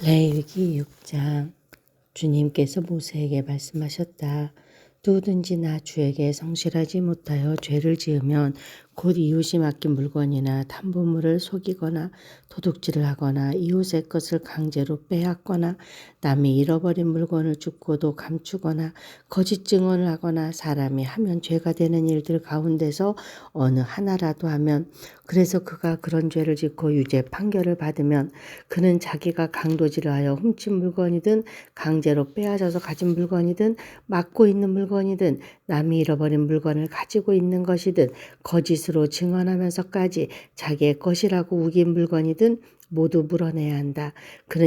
레위기 6장 주님께서 모세에게 말씀하셨다. 누구든지 나 주에게 성실하지 못하여 죄를 지으면 곧 이웃이 맡긴 물건이나 탐보물을 속이거나 도둑질을 하거나 이웃의 것을 강제로 빼앗거나 남이 잃어버린 물건을 죽고도 감추거나 거짓 증언을 하거나 사람이 하면 죄가 되는 일들 가운데서 어느 하나라도 하면 그래서 그가 그런 죄를 짓고 유죄 판결을 받으면 그는 자기가 강도질을 하여 훔친 물건이든 강제로 빼앗아서 가진 물건이든 맡고 있는 물건이든 남이 잃어버린 물건을 가지고 있는 것이든 거짓 으로 증언하면서까지 자기의 것이라고 우긴 물건이든 모두 물어내야 한다.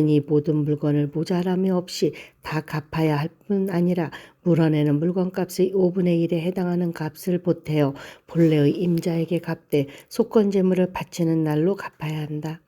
이 모든 물건을 모자람이 없이 다 갚아야 할 뿐 아니라 물어내는 물건값의 5분의 1에 해당하는 값을 보태어 본래의 임자에게 갚되 속건 제물을 바치는 날로 갚아야 한다.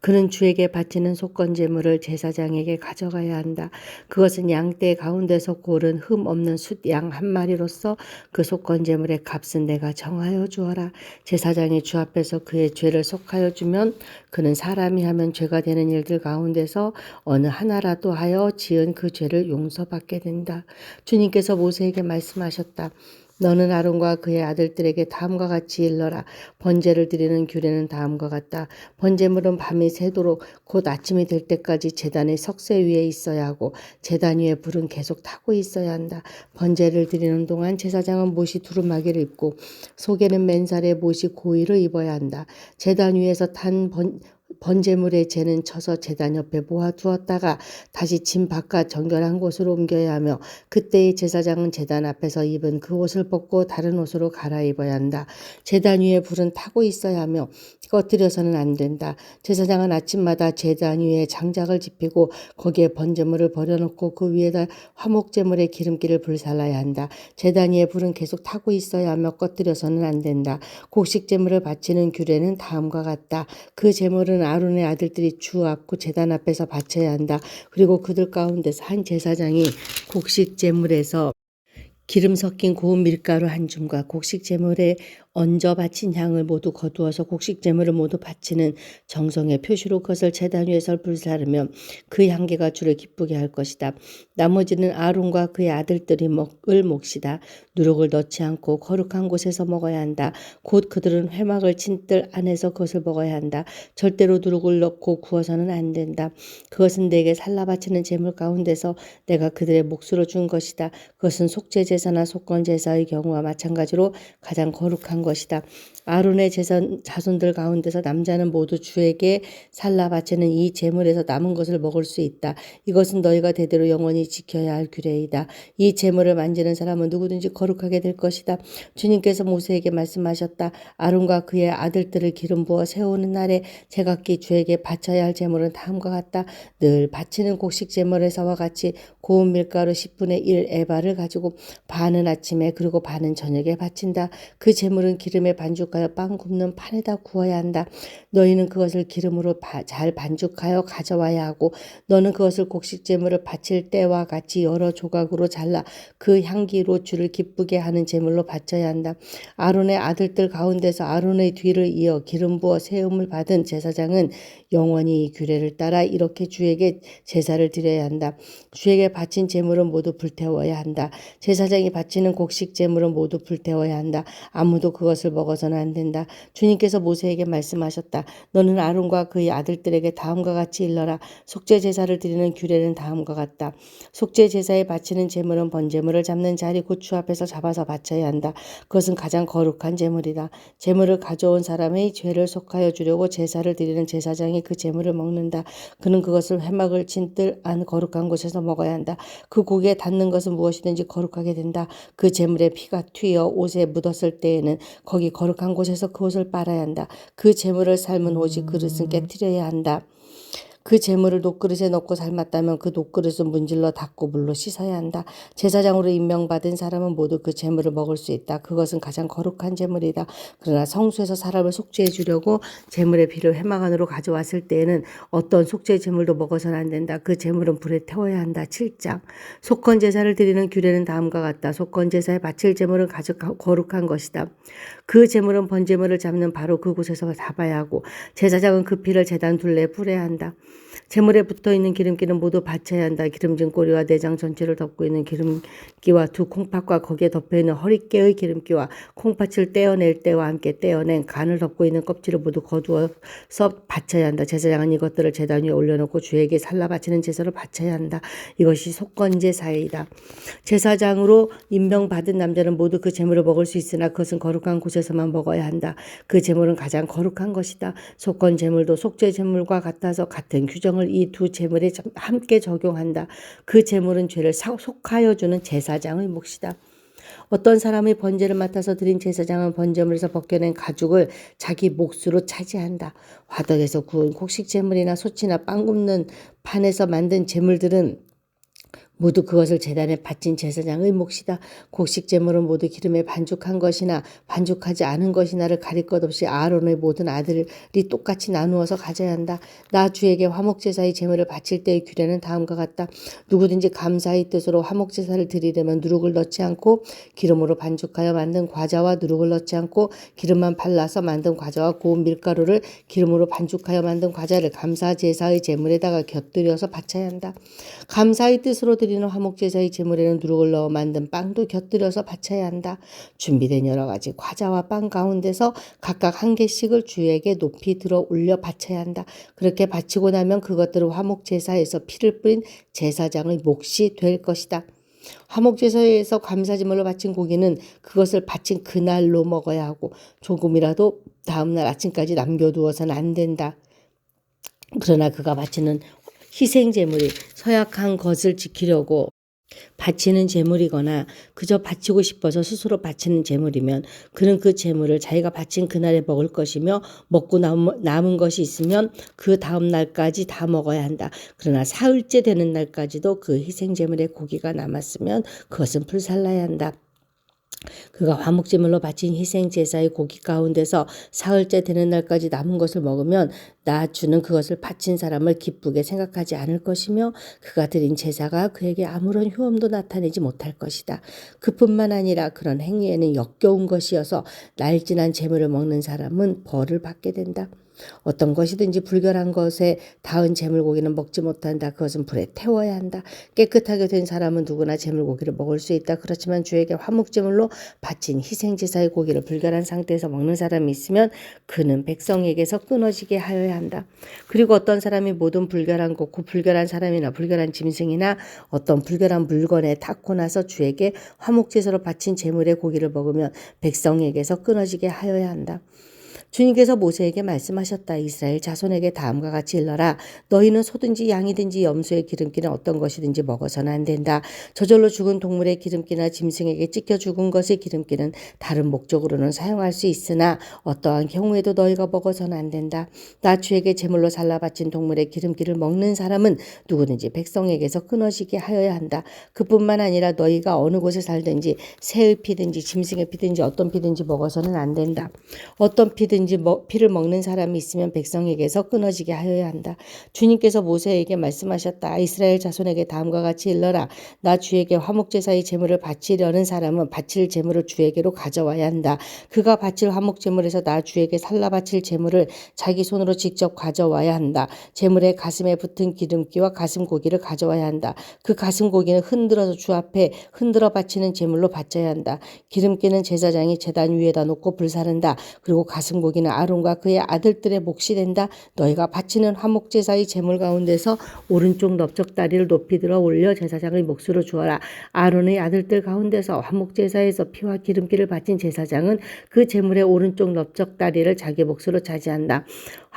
그는 주에게 바치는 속건 제물을 제사장에게 가져가야 한다. 그것은 양떼 가운데서 고른 흠 없는 숫양 한 마리로서 그 속건 제물의 값은 내가 정하여 주어라. 제사장이 주 앞에서 그의 죄를 속하여 주면 그는 사람이 하면 죄가 되는 일들 가운데서 어느 하나라도 하여 지은 그 죄를 용서받게 된다. 주님께서 모세에게 말씀하셨다. 너는 아론과 그의 아들들에게 다음과 같이 일러라. 번제를 드리는 규례는 다음과 같다. 번제물은 밤이 새도록 곧 아침이 될 때까지 재단의 석쇠 위에 있어야 하고 재단 위에 불은 계속 타고 있어야 한다. 번제를 드리는 동안 제사장은 못이 두루마기를 입고 속에는 맨살에 못이 고의를 입어야 한다. 재단 위에서 탄 번, 번제물의 재는 쳐서 재단 옆에 모아두었다가 다시 짐 바깥 정결한 곳으로 옮겨야 하며 그때의 제사장은 재단 앞에서 입은 그 옷을 벗고 다른 옷으로 갈아입어야 한다. 재단 위에 불은 타고 있어야 하며 꺼뜨려서는 안 된다. 제사장은 아침마다 재단 위에 장작을 지피고 거기에 번제물을 버려놓고 그 위에다 화목제물의 기름기를 불살라야 한다. 재단 위에 불은 계속 타고 있어야 하며 꺼뜨려서는 안 된다. 곡식제물을 바치는 규례는 다음과 같다. 그 제물은 아론의 아들들이 주 앞고 재단 앞에서 바쳐야 한다. 그리고 그들 가운데서 한 제사장이 곡식 제물에서 기름 섞인 고운 밀가루 한 줌과 곡식 제물에 얹어 바친 향을 모두 거두어서 곡식 제물을 모두 바치는 정성의 표시로 그것을 제단 위에서 불사르면 그 향기가 주를 기쁘게 할 것이다. 나머지는 아론과 그의 아들들이 먹을 몫이다. 누룩을 넣지 않고 거룩한 곳에서 먹어야 한다. 곧 그들은 회막을 친 뜰 안에서 그것을 먹어야 한다. 절대로 누룩을 넣고 구워서는 안 된다. 그것은 내게 살라 바치는 제물 가운데서 내가 그들의 몫으로 준 것이다. 그것은 속죄 제사나 속건 제사의 경우와 마찬가지로 가장 거룩한 것이다. 아론의 재선, 자손들 가운데서 남자는 모두 주에게 살라 바치는 이 제물에서 남은 것을 먹을 수 있다. 이것은 너희가 대대로 영원히 지켜야 할 규례이다. 이 제물을 만지는 사람은 누구든지 거룩하게 될 것이다. 주님께서 모세에게 말씀하셨다. 아론과 그의 아들들을 기름 부어 세우는 날에 제각기 주에게 바쳐야 할 제물은 다음과 같다. 늘 바치는 곡식 제물에서와 같이 고운 밀가루 10분의 1 에바를 가지고 반은 아침에 그리고 반은 저녁에 바친다. 그 제물은 기름에 반죽 하여 빵 굽는 판에다 구워야 한다. 너희는 그것을 기름으로 바, 잘 반죽하여 가져와야 하고 너는 그것을 곡식 제물을 바칠 때와 같이 여러 조각으로 잘라 그 향기로 주를 기쁘게 하는 제물로 바쳐야 한다. 아론의 아들들 가운데서 아론의 뒤를 이어 기름 부어 세움을 받은 제사장은 영원히 이 규례를 따라 이렇게 주에게 제사를 드려야 한다. 주에게 바친 제물은 모두 불태워야 한다. 제사장이 바치는 곡식 제물은 모두 불태워야 한다. 아무도 그것을 먹어서는 안 된다. 주님께서 모세에게 말씀하셨다. 너는 아론과 그의 아들들에게 다음과 같이 일러라. 속죄 제사를 드리는 규례는 다음과 같다. 속죄 제사에 바치는 제물은 번제물을 잡는 자리 고추 앞에서 잡아서 바쳐야 한다. 그것은 가장 거룩한 제물이다. 제물을 가져온 사람의 죄를 속하여 주려고 제사를 드리는 제사장이 그 제물을 먹는다. 그는 그것을 회막을 친 뜰 안 거룩한 곳에서 먹어야 한다. 그 고기에 닿는 것은 무엇이든지 거룩하게 된다. 그 제물에 피가 튀어 옷에 묻었을 때에는 거기 거룩한 곳에서 그 옷을 빨아야 한다. 그 제물을 삶은 오직 그릇은 깨뜨려야 한다. 그 재물을 녹그릇에 넣고 삶았다면 그 녹그릇은 문질러 닦고 물로 씻어야 한다. 제사장으로 임명받은 사람은 모두 그 재물을 먹을 수 있다. 그것은 가장 거룩한 재물이다. 그러나 성수에서 사람을 속죄해 주려고 재물의 피를 회막 안으로 가져왔을 때에는 어떤 속죄 재물도 먹어서는 안 된다. 그 재물은 불에 태워야 한다. 7장. 속건 제사를 드리는 규례는 다음과 같다. 속건 제사에 바칠 재물은 가장 거룩한 것이다. 그 재물은 번제물을 잡는 바로 그곳에서 잡아야 하고 제사장은 그 피를 제단 둘레에 뿌려야 한다. 재물에 붙어 있는 기름기는 모두 바쳐야 한다. 기름진 꼬리와 내장 전체를 덮고 있는 기름기와 두 콩팥과 거기에 덮여 있는 허리깨의 기름기와 콩팥을 떼어낼 때와 함께 떼어낸 간을 덮고 있는 껍질을 모두 거두어서 바쳐야 한다. 제사장은 이것들을 제단 위에 올려놓고 주에게 살라 바치는 제사로 바쳐야 한다. 이것이 속건제 사이다. 제사장으로 임명받은 남자는 모두 그 재물을 먹을 수 있으나 그것은 거룩한 곳에서만 먹어야 한다. 그 재물은 가장 거룩한 것이다. 속건 재물도 속죄 재물과 같아서 같은 규정 을 이 두 재물에 함께 적용한다. 그 재물은 죄를 속하여 주는 제사장의 몫이다. 어떤 사람이 번제를 맡아서 드린 제사장은 번제물에서 벗겨낸 가죽을 자기 몫으로 차지한다. 화덕에서 구운 곡식 재물이나 소치나 빵 굽는 판에서 만든 재물들은 모두 그것을 재단에 바친 제사장의 몫이다. 곡식 제물은 모두 기름에 반죽한 것이나 반죽하지 않은 것이나를 가릴 것 없이 아론의 모든 아들이 똑같이 나누어서 가져야 한다. 나 주에게 화목 제사의 제물을 바칠 때의 규례는 다음과 같다. 누구든지 감사의 뜻으로 화목 제사를 드리려면 누룩을 넣지 않고 기름으로 반죽하여 만든 과자와 누룩을 넣지 않고 기름만 발라서 만든 과자와 고운 밀가루를 기름으로 반죽하여 만든 과자를 감사 제사의 제물에다가 곁들여서 바쳐야 한다. 감사의 뜻으로 드리는 화목제사의 제물에는 누룩을 넣어 만든 빵도 곁들여서 바쳐야 한다. 준비된 여러 가지 과자와 빵 가운데서 각각 한 개씩을 주에게 높이 들어 올려 바쳐야 한다. 그렇게 바치고 나면 그것들을 화목제사에서 피를 뿌린 제사장의 몫이 될 것이다. 화목제사에서 감사제물로 바친 고기는 그것을 바친 그날로 먹어야 하고 조금이라도 다음날 아침까지 남겨두어서는 안 된다. 그러나 그가 바치는 희생 제물이 서약한 것을 지키려고 바치는 제물이거나 그저 바치고 싶어서 스스로 바치는 제물이면 그는 그 제물을 자기가 바친 그날에 먹을 것이며 먹고 남은 것이 있으면 그 다음 날까지 다 먹어야 한다. 그러나 사흘째 되는 날까지도 그 희생 제물의 고기가 남았으면 그것은 불살라야 한다. 그가 화목제물로 바친 희생 제사의 고기 가운데서 사흘째 되는 날까지 남은 것을 먹으면 나 주는 그것을 바친 사람을 기쁘게 생각하지 않을 것이며 그가 드린 제사가 그에게 아무런 효험도 나타내지 못할 것이다. 그뿐만 아니라 그런 행위에는 역겨운 것이어서 날진한 재물을 먹는 사람은 벌을 받게 된다. 어떤 것이든지 불결한 것에 닿은 재물고기는 먹지 못한다. 그것은 불에 태워야 한다. 깨끗하게 된 사람은 누구나 재물고기를 먹을 수 있다. 그렇지만 주에게 화목제물로 바친 희생제사의 고기를 불결한 상태에서 먹는 사람이 있으면 그는 백성에게서 끊어지게 하여야 한다. 그리고 어떤 사람이 모든 불결한 것, 그 불결한 사람이나 불결한 짐승이나 어떤 불결한 물건에 닿고 나서 주에게 화목제사로 바친 재물의 고기를 먹으면 백성에게서 끊어지게 하여야 한다. 주님께서 모세에게 말씀하셨다. 이스라엘 자손에게 다음과 같이 일러라. 너희는 소든지 양이든지 염소의 기름기는 어떤 것이든지 먹어서는 안 된다. 저절로 죽은 동물의 기름기나 짐승에게 찢겨 죽은 것의 기름기는 다른 목적으로는 사용할 수 있으나 어떠한 경우에도 너희가 먹어서는 안 된다. 나 주에게 제물로 살라 바친 동물의 기름기를 먹는 사람은 누구든지 백성에게서 끊어지게 하여야 한다. 그뿐만 아니라 너희가 어느 곳에 살든지 새의 피든지 짐승의 피든지 어떤 피든지 먹어서는 안 된다. 어떤 피든지 누구든지 피를 먹는 사람이 있으면 백성에게서 끊어지게 하여야 한다. 주님께서 모세에게 말씀하셨다. 이스라엘 자손에게 다음과 같이 일러라. 나 주에게 화목제사의 제물을 바치려는 사람은 바칠 제물을 주에게로 가져와야 한다. 그가 바칠 화목제물에서 나 주에게 살라 바칠 제물을 자기 손으로 직접 가져와야 한다. 제물의 가슴에 붙은 기름기와 가슴 고기를 가져와야 한다. 그 가슴 고기는 흔들어서 주 앞에 흔들어 바치는 제물로 바쳐야 한다. 기름기는 제사장이 제단 위에다 놓고 불사른다. 그리고 가슴 고기 거기는 아론과 그의 아들들의 몫이 된다. 너희가 바치는 화목 제사의 제물 가운데서 오른쪽 넓적 다리를 높이 들어 올려 제사장의 몫으로 주어라. 아론의 아들들 가운데서 화목 제사에서 피와 기름기를 바친 제사장은 그 제물의 오른쪽 넓적 다리를 자기 몫으로 차지한다.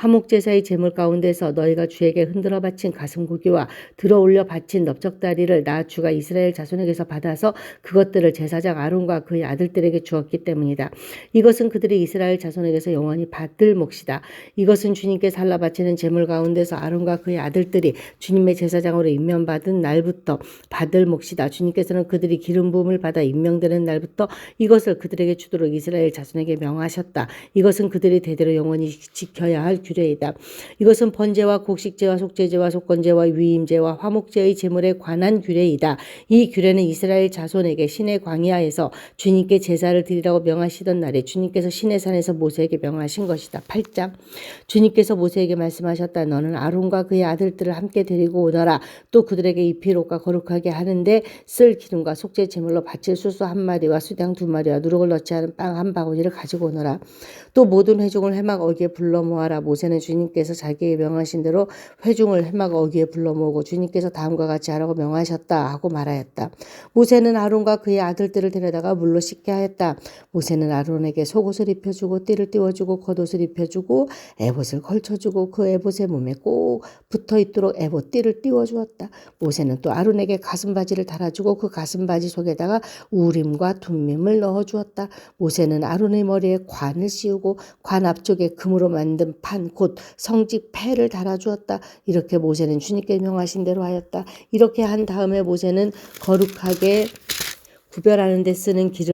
화목제사의 제물 가운데서 너희가 주에게 흔들어 바친 가슴고기와 들어 올려 바친 넓적다리를 나 주가 이스라엘 자손에게서 받아서 그것들을 제사장 아론과 그의 아들들에게 주었기 때문이다. 이것은 그들이 이스라엘 자손에게서 영원히 받을 몫이다. 이것은 주님께 살라 바치는 제물 가운데서 아론과 그의 아들들이 주님의 제사장으로 임명받은 날부터 받을 몫이다. 주님께서는 그들이 기름 부음을 받아 임명되는 날부터 이것을 그들에게 주도록 이스라엘 자손에게 명하셨다. 이것은 그들이 대대로 영원히 지켜야 할 규례이다. 이것은 번제와 곡식제와 속죄제와 속건제와 위임제와 화목제의 제물에 관한 규례이다. 이 규례는 이스라엘 자손에게 신의 광야에서 주님께 제사를 드리라고 명하시던 날에 주님께서 신의 산에서 모세에게 명하신 것이다. 8장 주님께서 모세에게 말씀하셨다. 너는 아론과 그의 아들들을 함께 데리고 오너라. 또 그들에게 입히로가 거룩하게 하는데 쓸 기름과 속죄 제물로 바칠 수수 한 마리와 수당 두 마리와 누룩을 넣지 않은 빵 한 바구니를 가지고 오너라. 또 모든 회중을 회막 어기에 불러 모아라. 모세 는 주님께서 자기에게 명하신 대로 회중을 회막 어기에 불러 모으고 주님께서 다음과 같이 하라고 명하셨다 하고 말하였다. 모세는 아론과 그의 아들들을 데려다가 물로 씻게 하였다. 모세는 아론에게 속옷을 입혀주고 띠를 띄워주고 겉옷을 입혀주고 에봇을 걸쳐주고 그 에봇의 몸에 꼭 붙어 있도록 에봇 띠를 띄워주었다. 모세는 또 아론에게 가슴바지를 달아주고 그 가슴바지 속에다가 우림과 둠밈을 넣어주었다. 모세는 아론의 머리에 관을 씌우고 관 앞쪽에 금으로 만든 판곧 성직 패를 달아주었다. 이렇게 모세는 주님께 명하신 대로 하였다. 이렇게 한 다음에 모세는 거룩하게 구별하는 데 쓰는 기름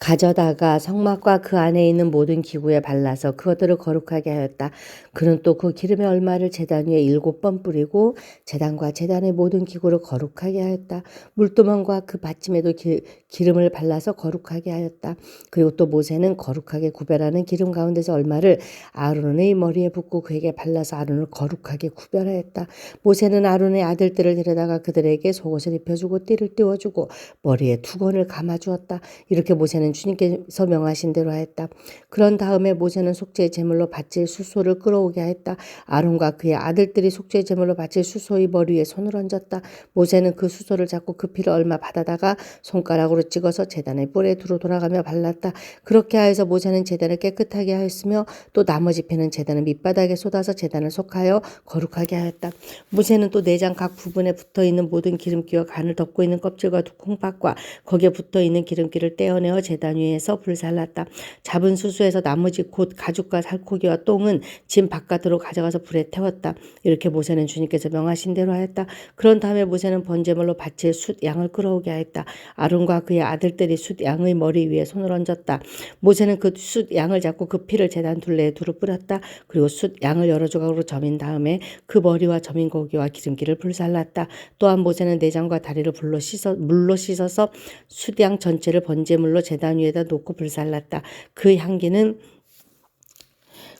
가져다가 성막과 그 안에 있는 모든 기구에 발라서 그것들을 거룩하게 하였다. 그는 또 그 기름의 얼마를 제단 위에 일곱 번 뿌리고 제단과 제단의 모든 기구를 거룩하게 하였다. 물두멍과 그 받침에도 기, 기름을 발라서 거룩하게 하였다. 그리고 또 모세는 거룩하게 구별하는 기름 가운데서 얼마를 아론의 머리에 붓고 그에게 발라서 아론을 거룩하게 구별하였다. 모세는 아론의 아들들을 데려다가 그들에게 속옷을 입혀주고 띠를 띄워주고 머리에 두건을 감아주었다. 이렇게 모세는 주님께서 명하신 대로 하였다. 그런 다음에 모세는 속죄 제물로 바칠 수소를 끌어오게 하였다. 아론과 그의 아들들이 속죄 제물로 바칠 수소의 머리 위에 손을 얹었다. 모세는 그 수소를 잡고 그 피를 얼마 받아다가 손가락으로 찍어서 제단의 뿔에 두루 돌아가며 발랐다. 그렇게 하여서 모세는 제단을 깨끗하게 하였으며 또 나머지 피는 제단의 밑바닥에 쏟아서 제단을 속하여 거룩하게 하였다. 모세는 또 내장 각 부분에 붙어 있는 모든 기름기와 간을 덮고 있는 껍질과 두 콩팥과 거기에 붙어 있는 기름기를 떼어내어 제단 위에서 불살랐다. 잡은 수수에서 나머지 곧 가죽과 살코기와 똥은 진 바깥으로 가져가서 불에 태웠다. 이렇게 모세는 주님께서 명하신 대로 하였다. 그런 다음에 모세는 번제물로 바칠 숫 양을 끌어오게 하였다. 아론과 그의 아들들이 숫 양의 머리 위에 손을 얹었다. 모세는 그숫 양을 잡고 그 피를 제단 둘레에 두루 뿌렸다. 그리고 숫 양을 여러 조각으로 점인 다음에 그 머리와 점인 고기와 기름기를 불살랐다. 또한 모세는 내장과 다리를 불로 씻어 물로 씻어서 숫양 전체를 번제물로 제단 위에다 놓고 불살랐다. 그 향기는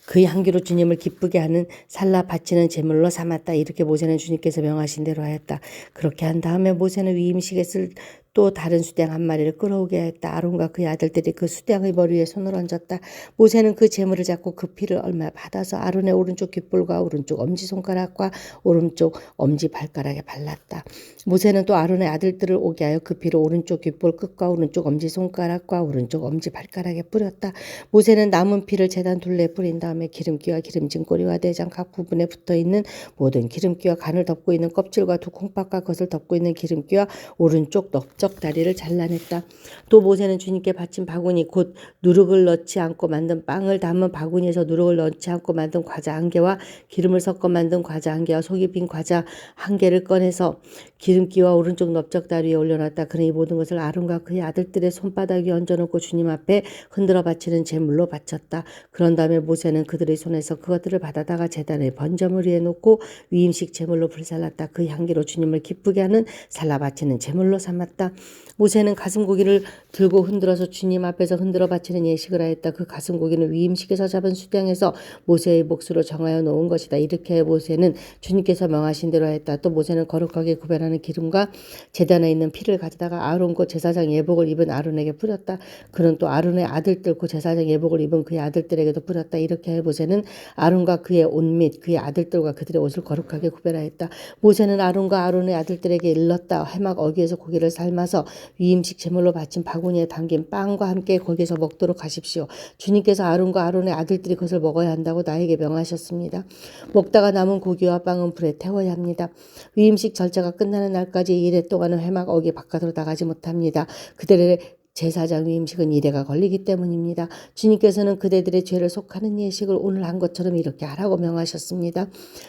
그 향기로 주님을 기쁘게 하는 살라 바치는 제물로 삼았다. 이렇게 모세는 주님께서 명하신 대로 하였다. 그렇게 한 다음에 모세는 위임식에 쓸 또 다른 수양 한 마리를 끌어오게 했다. 아론과 그의 아들들이 그 수양의 머리 위에 손을 얹었다. 모세는 그 재물을 잡고 그 피를 얼마 받아서 아론의 오른쪽 귓볼과 오른쪽 엄지손가락과 오른쪽 엄지발가락에 발랐다. 모세는 또 아론의 아들들을 오게 하여 그 피를 오른쪽 귓볼 끝과 오른쪽 엄지손가락과 오른쪽 엄지발가락에 뿌렸다. 모세는 남은 피를 재단 둘레에 뿌린 다음에 기름기와 기름진 꼬리와 내장 각 부분에 붙어있는 모든 기름기와 간을 덮고 있는 껍질과 두 콩팥과 것을 덮고 있는 기름기와 오른쪽 넓적 다리를 잘라냈다. 또 모세는 주님께 바친 바구니 곧 누룩을 넣지 않고 만든 빵을 담은 바구니에서 누룩을 넣지 않고 만든 과자 한 개와 기름을 섞어 만든 과자 한 개와 속이 빈 과자 한 개를 꺼내서 기름기와 오른쪽 넓적 다리에 올려놨다. 그는 이 모든 것을 아론과 그의 아들들의 손바닥 위에 얹어놓고 주님 앞에 흔들어 바치는 제물로 바쳤다. 그런 다음에 모세는 그들의 손에서 그것들을 받아다가 제단에 번점을 위에 놓고 위임식 제물로 불살랐다. 그 향기로 주님을 기쁘게 하는 살라 바치는 제물로 삼았다. 모세는 가슴 고기를 들고 흔들어서 주님 앞에서 흔들어 바치는 예식을 하였다. 그 가슴 고기는 위임식에서 잡은 수량에서 모세의 몫으로 정하여 놓은 것이다. 이렇게 모세는 주님께서 명하신 대로 하였다. 또 모세는 거룩하게 구별하는 기름과 제단에 있는 피를 가져다가 아론 곧 제사장 예복을 입은 아론에게 뿌렸다. 그는 또 아론의 아들들 곧 제사장 예복을 입은 그의 아들들에게도 뿌렸다. 이렇게 해 모세는 아론과 그의 옷 및 그의 아들들과 그들의 옷을 거룩하게 구별하였다. 모세는 아론과 아론의 아들들에게 일렀다. 해막 어기에서 고기를 삶아 서 위임식 제물로 바친 바구니에 담긴 빵과 함께 거기서 먹도록 하십시오. 주님께서 아론과 아론의 아들들이 그것을 먹어야 한다고 나에게 명하셨습니다. 먹다가 남은 고기와 빵은 불에 태워야 합니다. 위임식 절차가 끝나는 날까지 이래 동안은 회막 어기 바깥으로 나가지 못합니다. 그들의 제사장 위임식은 이래가 걸리기 때문입니다. 주님께서는 그대들의 죄를 속하는 예식을 오늘 한 것처럼 이렇게 하라고 명하셨습니다.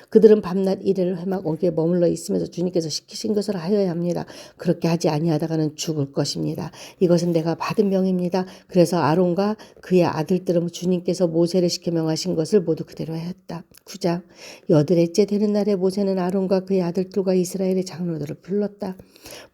그들은 밤낮 이래를 회막 오기에 머물러 있으면서 주님께서 시키신 것을 하여야 합니다. 그렇게 하지 아니하다가는 죽을 것입니다. 이것은 내가 받은 명입니다. 그래서 아론과 그의 아들들은 주님께서 모세를 시켜 명하신 것을 모두 그대로 했다. 9장 여드레째 되는 날에 모세는 아론과 그의 아들들과 이스라엘의 장로들을 불렀다.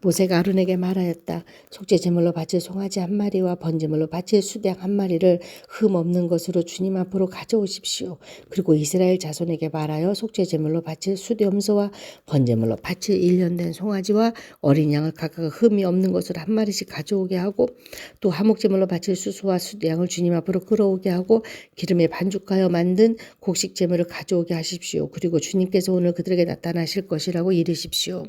모세가 아론에게 말하였다. 속죄 제물로 바칠 송 아지 한 마리와 번제물로 바칠 수양 한 마리를 흠 없는 것으로 주님 앞으로 가져오십시오. 그리고 이스라엘 자손에게 말하여 속죄 제물로 바칠 수염소와 번제물로 바칠 일년된 송아지와 어린 양을 각각 흠이 없는 것으로 한 마리씩 가져오게 하고 또 화목제물로 바칠 수소와 수양을 주님 앞으로 끌어오게 하고 기름에 반죽하여 만든 곡식 제물을 가져오게 하십시오. 그리고 주님께서 오늘 그들에게 나타나실 것이라고 이르십시오.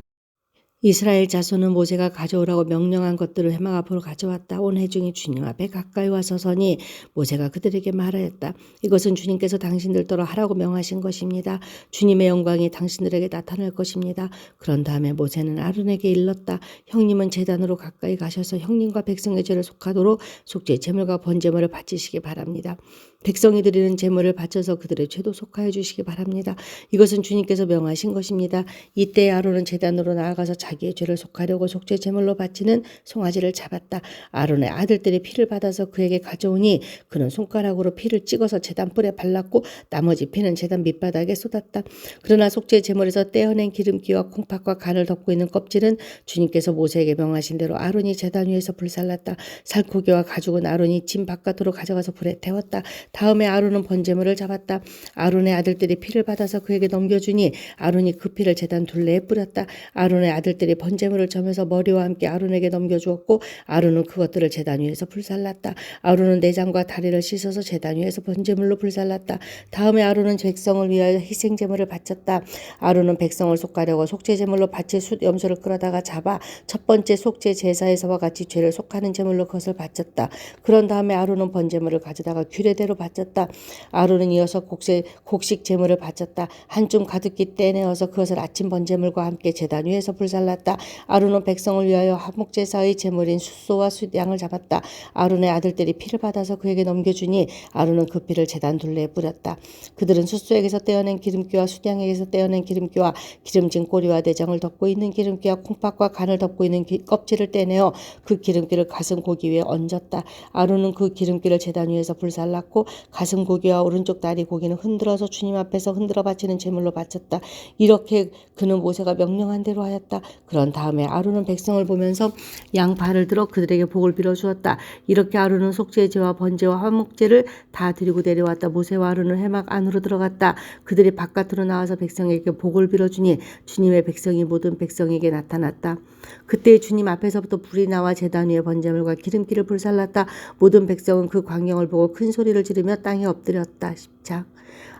이스라엘 자손은 모세가 가져오라고 명령한 것들을 회막 앞으로 가져왔다. 온 회중이 주님 앞에 가까이 와서 서니 모세가 그들에게 말하였다. 이것은 주님께서 당신들더러 하라고 명하신 것입니다. 주님의 영광이 당신들에게 나타날 것입니다. 그런 다음에 모세는 아론에게 일렀다. 형님은 재단으로 가까이 가셔서 형님과 백성의 죄를 속하도록 속죄 제물과 번제물을 바치시기 바랍니다. 백성이 드리는 제물을 바쳐서 그들의 죄도 속하여 주시기 바랍니다. 이것은 주님께서 명하신 것입니다. 이때 아론은 재단으로 나아가서 자기의 죄를 속하려고 속죄 제물로 바치는 송아지를 잡았다. 아론의 아들들이 피를 받아서 그에게 가져오니 그는 손가락으로 피를 찍어서 재단 뿔에 발랐고 나머지 피는 재단 밑바닥에 쏟았다. 그러나 속죄 제물에서 떼어낸 기름기와 콩팥과 간을 덮고 있는 껍질은 주님께서 모세에게 명하신 대로 아론이 재단 위에서 불살랐다. 살코기와 가죽은 아론이 진 바깥으로 가져가서 불에 태웠다. 다음에 아론은 번제물을 잡았다. 아론의 아들들이 피를 받아서 그에게 넘겨주니 아론이 그 피를 재단 둘레에 뿌렸다. 아론의 아들들이 번제물을 점해서 머리와 함께 아론에게 넘겨주었고 아론은 그것들을 재단 위에서 불살랐다. 아론은 내장과 다리를 씻어서 재단 위에서 번제물로 불살랐다. 다음에 아론은 백성을 위하여 희생제물을 바쳤다. 아론은 백성을 속하려고 속죄제물로 바칠 숫 염소를 끌어다가 잡아 첫 번째 속죄 제사에서와 같이 죄를 속하는 제물로 그것을 바쳤다. 그런 다음에 아론은 번제물을 가져다가 규례대로 바쳤다. 아론은 이어서 곡식, 곡식 제물을 바쳤다. 한줌 가득히 떼내어서 그것을 아침 번제물과 함께 제단 위에서 불살랐다. 아론은 백성을 위하여 화목제사의 제물인 숫소와 숫양을 잡았다. 아론의 아들들이 피를 받아서 그에게 넘겨주니 아론은 그 피를 제단 둘레에 뿌렸다. 그들은 숫소에게서 떼어낸 기름기와 숫양에게서 떼어낸 기름기와 기름진 꼬리와 내장을 덮고 있는 기름기와 콩팥과 간을 덮고 있는 기, 껍질을 떼내어 그 기름기를 가슴 고기 위에 얹었다. 아론은 그 기름기를 제단 위에서 불살랐고 가슴 고기와 오른쪽 다리 고기는 흔들어서 주님 앞에서 흔들어 바치는 제물로 바쳤다. 이렇게 그는 모세가 명령한 대로 하였다. 그런 다음에 아론은 백성을 보면서 양 발을 들어 그들에게 복을 빌어 주었다. 이렇게 아론은 속죄제와 번제와 화목제를 다 드리고 내려왔다. 모세와 아론은 해막 안으로 들어갔다. 그들이 바깥으로 나와서 백성에게 복을 빌어 주니 주님의 백성이 모든 백성에게 나타났다. 그때 주님 앞에서부터 불이 나와 제단 위에 번제물과 기름기를 불살랐다. 모든 백성은 그 광경을 보고 큰 소리를 지르 며 땅에 엎드렸다. 10장.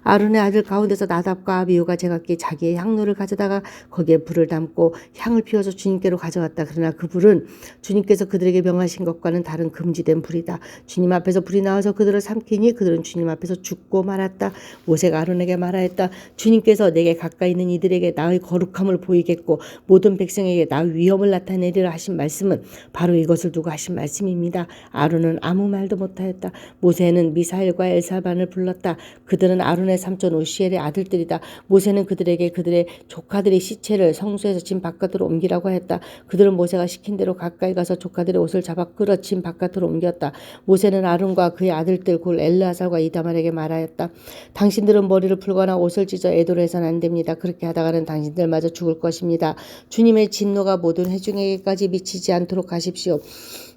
아론의 아들 가운데서 나답과 아비우가 제각기 자기의 향로를 가져다가 거기에 불을 담고 향을 피워서 주님께로 가져갔다. 그러나 그 불은 주님께서 그들에게 명하신 것과는 다른 금지된 불이다. 주님 앞에서 불이 나와서 그들을 삼키니 그들은 주님 앞에서 죽고 말았다. 모세가 아론에게 말하였다. 주님께서 내게 가까이 있는 이들에게 나의 거룩함을 보이겠고 모든 백성에게 나 위험을 나타내리라 하신 말씀은 바로 이것을 두고 하신 말씀입니다. 아론은 아무 말도 못하였다. 모세는 미사엘과 엘사반을 불렀다. 그들은 아론 의 삼촌 오시엘의 아들들이다. 모세는 그들에게 그들의 조카들의 시체를 성소에서 진 바깥으로 옮기라고 하였다. 그들은 모세가 시킨 대로 가까이 가서 조카들의 옷을 잡아 끌어 진 바깥으로 옮겼다. 모세는 아론과 그의 아들들 곧 엘르아살과 이다말에게 말하였다. 당신들은 머리를 풀거나 옷을 찢어 애도를 해서는 안 됩니다. 그렇게 하다가는 당신들마저 죽을 것입니다. 주님의 진노가 모든 회중에게까지 미치지 않도록 하십시오.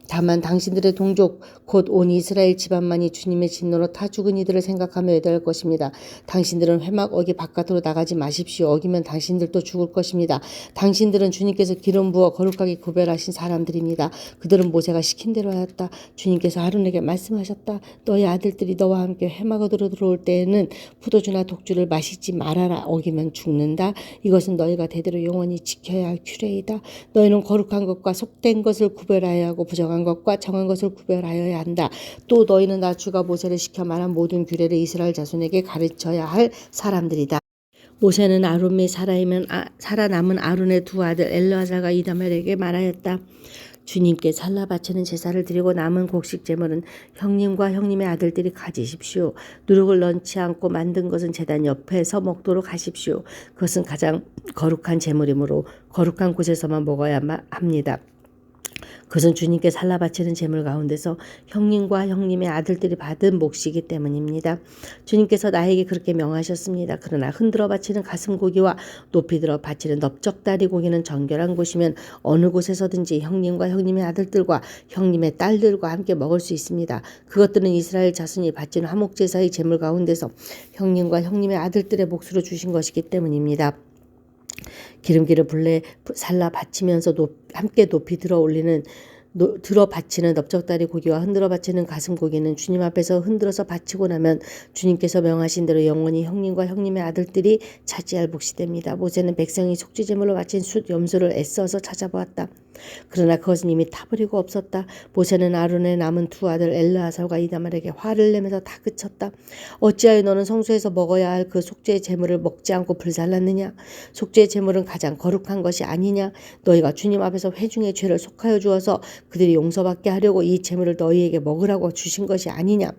다만 당신들의 동족 곧 온 이스라엘 집안만이 주님의 진노로 타 죽은 이들을 생각하며 애도할 것입니다. 당신들은 회막 어기 바깥으로 나가지 마십시오. 어기면 당신들도 죽을 것입니다. 당신들은 주님께서 기름 부어 거룩하게 구별하신 사람들입니다. 그들은 모세가 시킨 대로 하였다. 주님께서 아론에게 말씀하셨다. 너희 아들들이 너와 함께 회막 어디로 들어올 때에는 포도주나 독주를 마시지 말아라. 어기면 죽는다. 이것은 너희가 대대로 영원히 지켜야 할 규례이다. 너희는 거룩한 것과 속된 것을 구별하여야 하고 부정 한 것과 정한 것을 구별하여야 한다. 또 너희는 나 주가 모세를 시켜 말한 모든 규례를 이스라엘 자손에게 가르쳐야 할 사람들이다. 모세는 아론 및 살아있는 아, 살아남은 아론의 두 아들 엘르아살과 이다멜에게 말하였다. 주님께 살라 바치는 제사를 드리고 남은 곡식 제물은 형님과 형님의 아들들이 가지십시오. 누룩을 넣지 않고 만든 것은 제단 옆에서 먹도록 하십시오. 그것은 가장 거룩한 제물이므로 거룩한 곳에서만 먹어야 합니다. 그것은 주님께 살라 바치는 제물 가운데서 형님과 형님의 아들들이 받은 몫이기 때문입니다. 주님께서 나에게 그렇게 명하셨습니다. 그러나 흔들어 바치는 가슴 고기와 높이 들어 바치는 넓적다리 고기는 정결한 곳이면 어느 곳에서든지 형님과 형님의 아들들과 형님의 딸들과 함께 먹을 수 있습니다. 그것들은 이스라엘 자손이 바치는 화목 제사의 제물 가운데서 형님과 형님의 아들들의 몫으로 주신 것이기 때문입니다. 기름기를 불에 살라 바치면서 높, 함께 높이 들어 올리는 노, 들어 바치는 넓적다리 고기와 흔들어 바치는 가슴 고기는 주님 앞에서 흔들어서 바치고 나면 주님께서 명하신 대로 영원히 형님과 형님의 아들들이 차지할 몫이 됩니다. 모세는 백성이 속죄제물로 바친 숫 염소를 애써서 찾아보았다. 그러나 그것은 이미 타버리고 없었다. 모세는 아론의 남은 두 아들 엘르아살과 이다말에게 화를 내면서 다 그쳤다. 어찌하여 너는 성소에서 먹어야 할 그 속죄의 제물을 먹지 않고 불살랐느냐? 속죄의 제물은 가장 거룩한 것이 아니냐? 너희가 주님 앞에서 회중의 죄를 속하여 주어서 그들이 용서받게 하려고 이 제물을 너희에게 먹으라고 주신 것이 아니냐?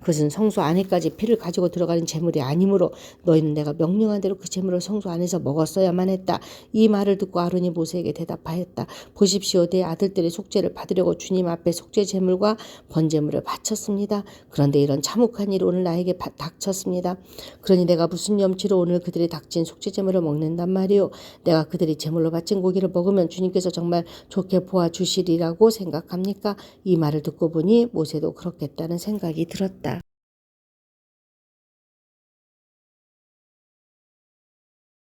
그것은 성소 안에까지 피를 가지고 들어가는 제물이 아니므로 너희는 내가 명령한 대로 그 제물을 성소 안에서 먹었어야만 했다. 이 말을 듣고 아론이 모세에게 대답하였다. 보십시오. 내 아들들의 속죄를 받으려고 주님 앞에 속죄 제물과 번제물을 바쳤습니다. 그런데 이런 참혹한 일이 오늘 나에게 바, 닥쳤습니다. 그러니 내가 무슨 염치로 오늘 그들이 닥친 속죄 제물을 먹는단 말이오. 내가 그들이 제물로 바친 고기를 먹으면 주님께서 정말 좋게 보아 주시리라고 생각합니까? 이 말을 듣고 보니 모세도 그렇겠다는 생각이 들었다.